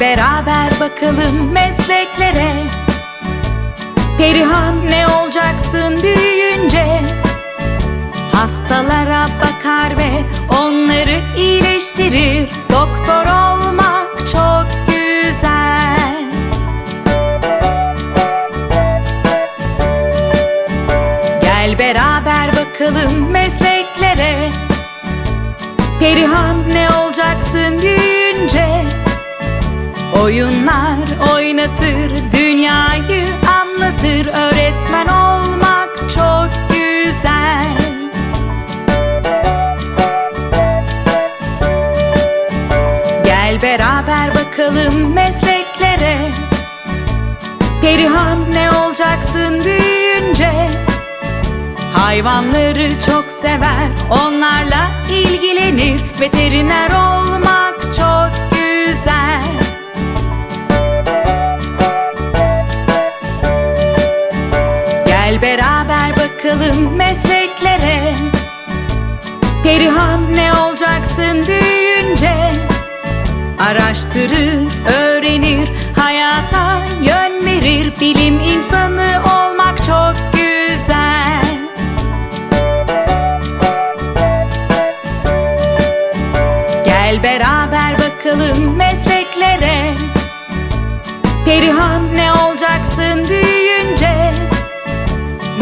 Beraber bakalım mesleklere. Perihan ne olacaksın büyüyünce? Hastalara bakar ve onları iyileştirir. Doktor olmak çok güzel. Gel beraber bakalım mesleklere. Perihan ne olacaksın büyüyünce Oyunlar oynatır, dünyayı anlatır. Öğretmen olmak çok güzel. Gel beraber bakalım mesleklere. Perihan ne olacaksın büyüyünce? Hayvanları çok sever, onlarla ilgilenir. Veteriner Beraber bakalım mesleklere. Perihan ne olacaksın büyüyünce? Araştırır, öğrenir, hayata yön verir. Bilim insanı olmak çok güzel. Gel beraber bakalım mesleklere